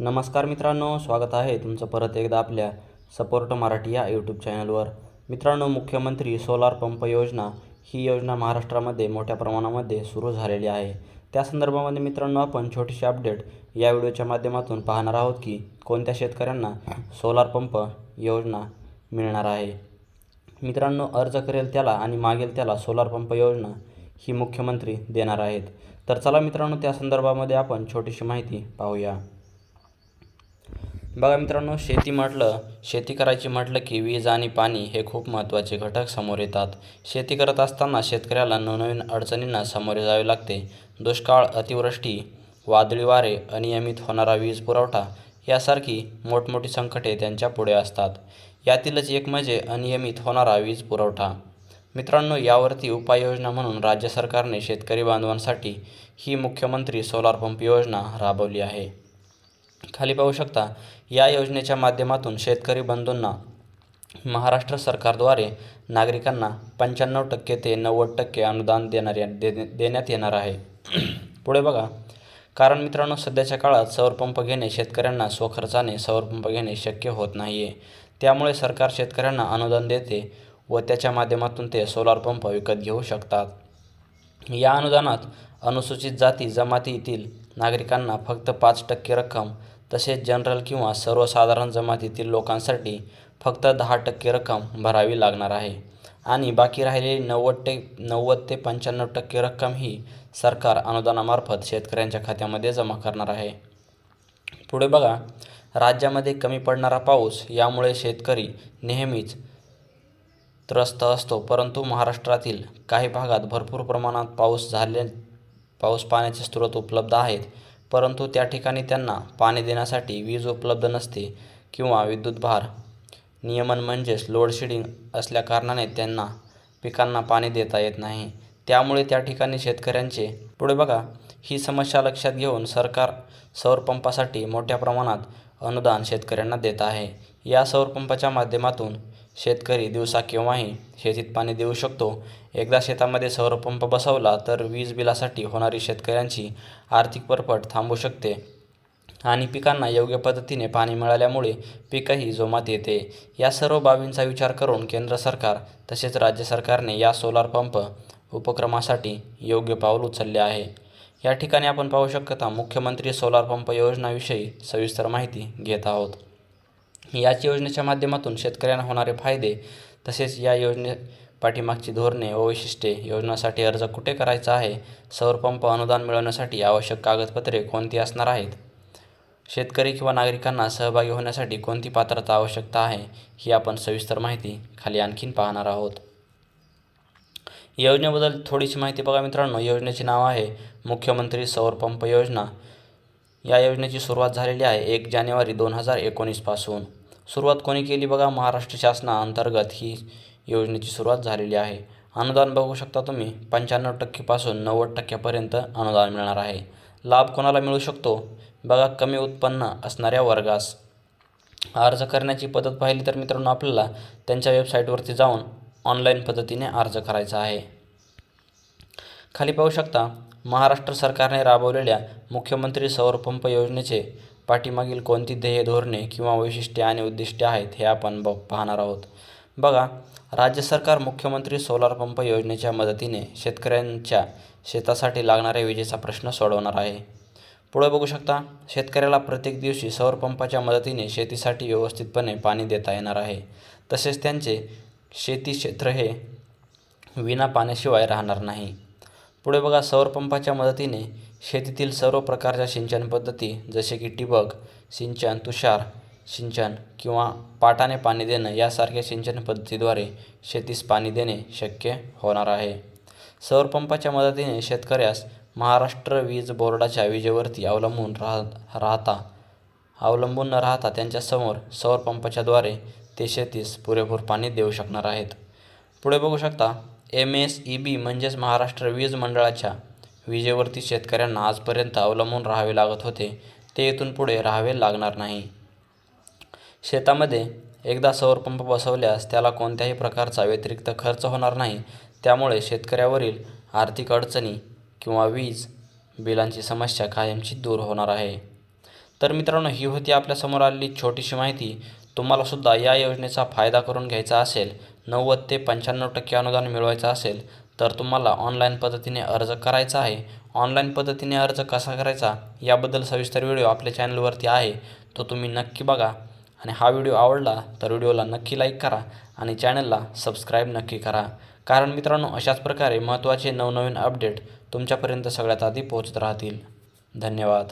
नमस्कार मित्रांनो स्वागत आहे तुमचं परत एकदा आपल्या सपोर्ट मराठी या यूट्यूब चॅनलवर मित्रांनो मुख्यमंत्री सोलार पंप योजना ही योजना महाराष्ट्रामध्ये मोठ्या प्रमाणामध्ये सुरू झालेली आहे. त्या संदर्भामध्ये मित्रांनो आपण छोटीशी अपडेट या व्हिडिओच्या माध्यमातून पाहणार आहोत की कोणत्या शेतकऱ्यांना सोलार पंप योजना मिळणार आहे. मित्रांनो अर्ज करेल त्याला आणि मागेल त्याला सोलार पंप योजना ही मुख्यमंत्री देणार आहेत. तर चला मित्रांनो त्या संदर्भामध्ये आपण छोटीशी माहिती पाहूया. बघा मित्रांनो शेती म्हटलं शेती करायची म्हटलं की वीज आणि पाणी हे खूप महत्त्वाचे घटक समोर येतात. शेती करत असताना शेतकऱ्याला नवनवीन अडचणींना सामोरे जावे लागते. दुष्काळ अतिवृष्टी वादळी वारे अनियमित होणारा वीज पुरवठा यासारखी मोठमोठी संकटे त्यांच्या पुढे असतात. यातीलच एक म्हणजे अनियमित होणारा वीज पुरवठा. मित्रांनो यावरती उपाययोजना म्हणून राज्य सरकारने शेतकरी बांधवांसाठी ही मुख्यमंत्री सोलार पंप योजना राबवली आहे. खाली पाहू शकता या योजनेच्या माध्यमातून शेतकरी बंधूंना महाराष्ट्र सरकारद्वारे नागरिकांना पंच्याण्णव टक्के ते नव्वद टक्के अनुदान देणार दे देण्यात येणार आहे. पुढे बघा. कारण मित्रांनो सध्याच्या काळात सौरपंप घेणे शेतकऱ्यांना स्वखर्चाने सौरपंप घेणे शक्य होत नाही आहे त्यामुळे सरकार शेतकऱ्यांना अनुदान देते व त्याच्या माध्यमातून ते सोलार पंप विकत घेऊ शकतात. या अनुदानात अनुसूचित जाती जमातीतील नागरिकांना फक्त पाच टक्के रक्कम तसेच जनरल किंवा सर्वसाधारण जमातीतील लोकांसाठी फक्त दहा टक्के रक्कम भरावी लागणार आहे. आणि बाकी राहिलेली नव्वद टे नव्वद ते पंच्याण्णव टक्के रक्कम ही सरकार अनुदानामार्फत शेतकऱ्यांच्या खात्यामध्ये जमा करणार आहे. पुढे बघा राज्यामध्ये कमी पडणारा पाऊस यामुळे शेतकरी नेहमीच त्रस्त असतो परंतु महाराष्ट्रातील काही भागात भरपूर प्रमाणात पाऊस झाले पाऊस पाण्याचे स्रोत उपलब्ध आहेत परंतु त्या ठिकाणी त्यांना पाणी देण्यासाठी वीज उपलब्ध नसते किंवा विद्युत भार. नियमन म्हणजेच लोडशेडिंग असल्याकारणाने त्यांना पिकांना पाणी देता येत नाही. त्यामुळे त्या ठिकाणी शेतकऱ्यांचे पुढे बघा ही समस्या लक्षात घेऊन सरकार सौरपंपासाठी मोठ्या प्रमाणात अनुदान शेतकऱ्यांना देत आहे. या सौरपंपाच्या माध्यमातून शेतकरी दिवसा केव्हाही शेतीत पाणी देऊ शकतो. एकदा शेतामध्ये सौरपंप बसवला तर वीज बिलासाठी होणारी शेतकऱ्यांची आर्थिक परपट थांबू शकते आणि पिकांना योग्य पद्धतीने पाणी मिळाल्यामुळे पीकही जोमात येते. या सर्व बाबींचा विचार करून केंद्र सरकार तसेच राज्य सरकारने या सोलार पंप उपक्रमासाठी योग्य पाऊल उचलले आहे. या ठिकाणी आपण पाहू शकता मुख्यमंत्री सोलार पंप योजनाविषयी सविस्तर माहिती घेत आहोत. याच योजनेच्या माध्यमातून शेतकऱ्यांना होणारे फायदे तसेच या योजने पाठीमागची धोरणे व वैशिष्ट्ये योजनासाठी अर्ज कुठे करायचा आहे सौरपंप अनुदान मिळवण्यासाठी आवश्यक कागदपत्रे कोणती असणार आहेत शेतकरी किंवा नागरिकांना सहभागी होण्यासाठी कोणती पात्रता आवश्यकता आहे ही आपण सविस्तर माहिती खाली आणखीन पाहणार आहोत. योजनेबद्दल थोडीशी माहिती बघा मित्रांनो. योजनेचे नाव आहे मुख्यमंत्री सौरपंप योजना. या योजनेची सुरुवात झालेली आहे एक जानेवारी दोन हजार एकोणीसपासून सुरुवात कोणी केली बघा? महाराष्ट्र शासनाअंतर्गत ही योजनेची सुरुवात झालेली आहे. अनुदान बघू शकता तुम्ही. पंच्याण्णव टक्केपासून नव्वद टक्क्यापर्यंत अनुदान मिळणार आहे. लाभ कोणाला मिळू शकतो? बघा कमी उत्पन्न असणाऱ्या वर्गास. अर्ज करण्याची पद्धत पाहिली तर मित्रांनो आपल्याला त्यांच्या वेबसाईटवरती जाऊन ऑनलाईन पद्धतीने अर्ज करायचा आहे. खाली पाहू शकता महाराष्ट्र सरकारने राबवलेल्या मुख्यमंत्री सौर पंप योजनेचे पाठीमागील कोणती ध्येय धोरणे किंवा वैशिष्ट्ये आणि उद्दिष्टे आहेत हे आपण ब पाहणार आहोत. बघा राज्य सरकार मुख्यमंत्री सोलार पंप योजनेच्या मदतीने शेतकऱ्यांच्या शेतासाठी लागणाऱ्या विजेचा प्रश्न सोडवणार आहे. पुढे बघू शकता शेतकऱ्याला प्रत्येक दिवशी सौर पंपाच्या मदतीने शेतीसाठी व्यवस्थितपणे पाणी देता येणार आहे. तसेच त्यांचे शेती क्षेत्र हे विना पाण्याशिवाय राहणार नाही. पुढे बघा सौर पंपाच्या मदतीने शेतीतील सर्व प्रकारच्या सिंचन पद्धती जसे की ठिबक सिंचन तुषार सिंचन किंवा पाटाने पाणी देणं यासारख्या सिंचन पद्धतीद्वारे शेतीस पाणी देणे शक्य होणार आहे. सौरपंपाच्या मदतीने शेतकऱ्यास महाराष्ट्र वीज बोर्डाच्या विजेवरती अवलंबून राह राहता अवलंबून न राहता त्यांच्यासमोर सौरपंपाच्याद्वारे ते शेतीस पुरेपूर पाणी देऊ शकणार आहेत. पुढे बघू शकता एम एस ई बी म्हणजेच महाराष्ट्र वीज मंडळाच्या विजेवरती शेतकऱ्यांना आजपर्यंत अवलंबून राहावे लागत होते. ते इथून पुढे राहावे लागणार नाही. शेतामध्ये एकदा सौरपंप बसवल्यास त्याला कोणत्याही प्रकारचा व्यतिरिक्त खर्च होणार नाही. त्यामुळे शेतकऱ्यावरील आर्थिक अडचणी किंवा वीज बिलांची समस्या कायमची दूर होणार आहे. तर मित्रांनो ही होती आपल्यासमोर आलेली छोटीशी माहिती. तुम्हालासुद्धा या योजनेचा फायदा करून घ्यायचा असेल नव्वद ते पंच्याण्णव टक्के अनुदान मिळवायचं असेल तर तुम्हाला ऑनलाईन पद्धतीने अर्ज करायचा आहे. ऑनलाईन पद्धतीने अर्ज कसा करायचा? याबद्दल सविस्तर व्हिडिओ आपल्या चॅनलवरती आहे. तो तुम्ही नक्की बघा. आणि हा व्हिडिओ आवडला तर व्हिडिओला नक्की लाईक करा आणि चॅनलला सबस्क्राईब नक्की करा. कारण मित्रांनो अशाच प्रकारे महत्त्वाचे नवनवीन अपडेट तुमच्यापर्यंत सगळ्यात आधी पोहोचत राहतील. धन्यवाद.